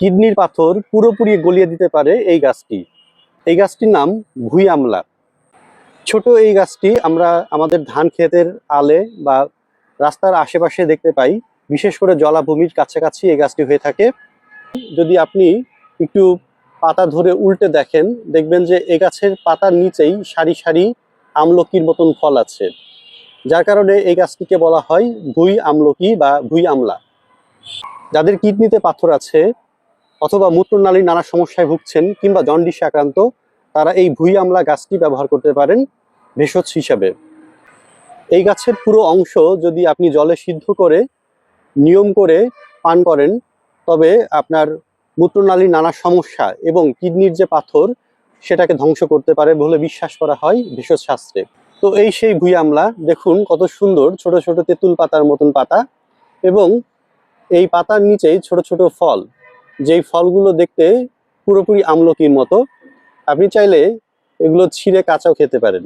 কিডনির পাথর পুরোপুরি গলিয়ে দিতে পারে এই গাছটি। এই গাছটির নাম ভুই আমলা। ছোট এই গাছটি আমরা আমাদের ধান ক্ষেতের আলে বা রাস্তার আশেপাশে দেখতে পাই। বিশেষ করে জলাভূমির কাছাকাছি এই গাছটি হয়ে থাকে। যদি আপনি একটু পাতা ধরে উল্টে দেখেন, দেখবেন যে এ গাছের পাতার নিচেই সারি সারি আমলকির মতন ফল আছে। যার কারণে এই গাছটিকে বলা হয় ভুই আমলকি বা ভুই আমলা। যাদের কিডনিতে পাথর আছে অথবা মূত্রনালীর নানা সমস্যায় ভুগছেন কিংবা জন্ডিসে আক্রান্ত, তারা এই ভুই আমলা গাছটি ব্যবহার করতে পারেন ভেষজ হিসাবে। এই গাছের পুরো অংশ যদি আপনি জলে সিদ্ধ করে, নিয়ম করে পান করেন, তবে আপনার মূত্রনালীর নানা সমস্যা এবং কিডনির যে পাথর, সেটাকে ধ্বংস করতে পারে বলে বিশ্বাস করা হয় ভেষজ শাস্ত্রে। তো এই সেই ভুই আমলা, দেখুন কত সুন্দর ছোট ছোট তেঁতুল পাতার মতন পাতা এবং এই পাতার নিচেই ছোট ছোট ফল। যেই ফলগুলো দেখতে পুরোপুরি আমলকির মতো আপনি চাইলে এগুলো ছিঁড়ে কাঁচাও খেতে পারেন।